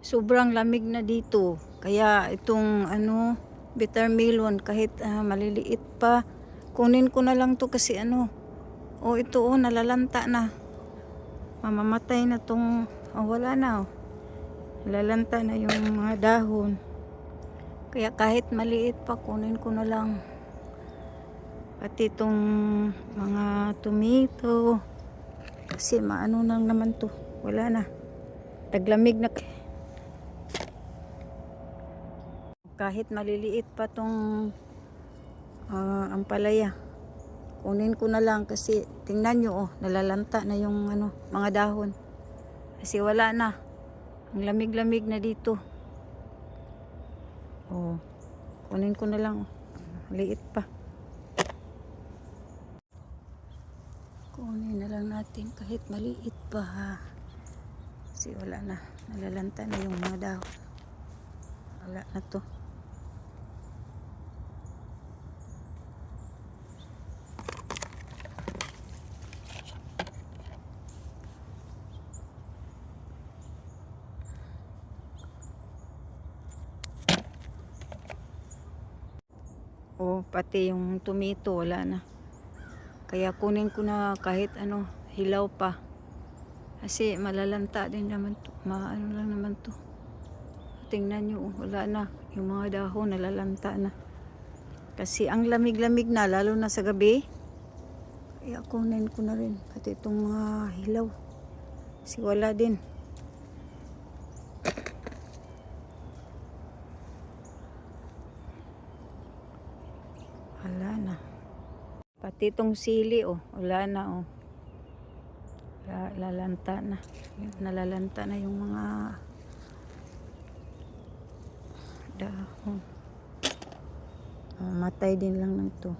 sobrang lamig na dito. Kaya itong ano, bitter melon kahit ah, maliliit pa, kunin ko na lang to kasi ano, oh ito oh, nalalanta na. Mamamatay na tong, oh wala na oh. Nalalanta na yung mga dahon. Kaya kahit maliit pa, kunin ko na lang. Pati itong mga tomato. Kasi maano nang naman to. Wala na. Taglamig na. Kahit maliliit pa tong ah, ampalaya. Kunin ko na lang kasi tingnan nyo oh, nalalanta na yung ano, mga dahon. Kasi wala na. Ang lamig-lamig na dito. Oh, kunin ko na lang. oh. Liit pa. Kunin na lang natin kahit maliit pa ha. Kasi wala na. Nalalanta na yung mga dahon. Wala na to. Oh, pati yung tomato wala na. Kaya kunin ko na kahit ano, hilaw pa. Kasi malalanta din naman to. Maano lang naman to. Tingnan nyo, wala na. Yung mga dahon nalalanta na. Kasi ang lamig-lamig na, lalo na sa gabi. Kaya kunin ko na rin. Pati itong mga hilaw. Kasi wala din. Wala na. Pati itong sili, oh. Wala na, oh. La- Lalanta na. Nalalanta na yung mga dahon. Matay din lang ng to.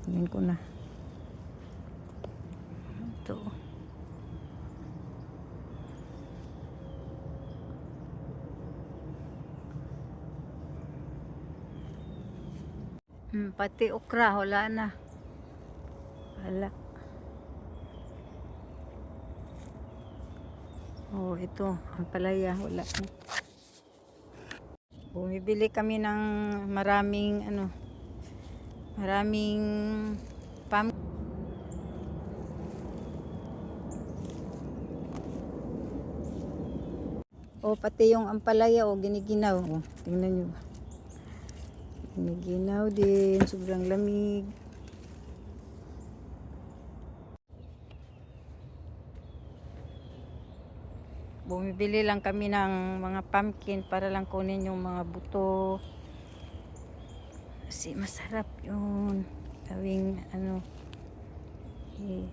Kunin ko na. Ito. oh. Hmm, pati okra, wala na. Wala. Oh, ito, ang palaya, wala na. Bumibili kami ng maraming ano, maraming pam Oh, pati yung ampalaya, oh, giniginaw. Oh, tingnan nyo. Giniginaw din, sobrang lamig. Bumibili lang kami ng mga pumpkin para lang kunin yung mga buto. Kasi masarap yun. Gawing ano. Eh,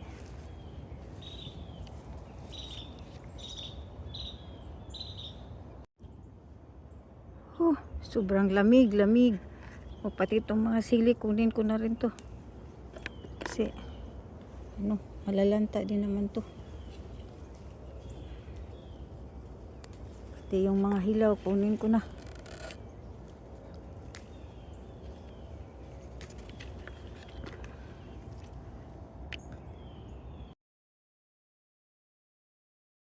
Oh, sobrang lamig, lamig. O pati itong mga sili, kunin ko na rin to. Kasi, ano, malalanta din naman to. Pati yung mga hilaw, kunin ko na.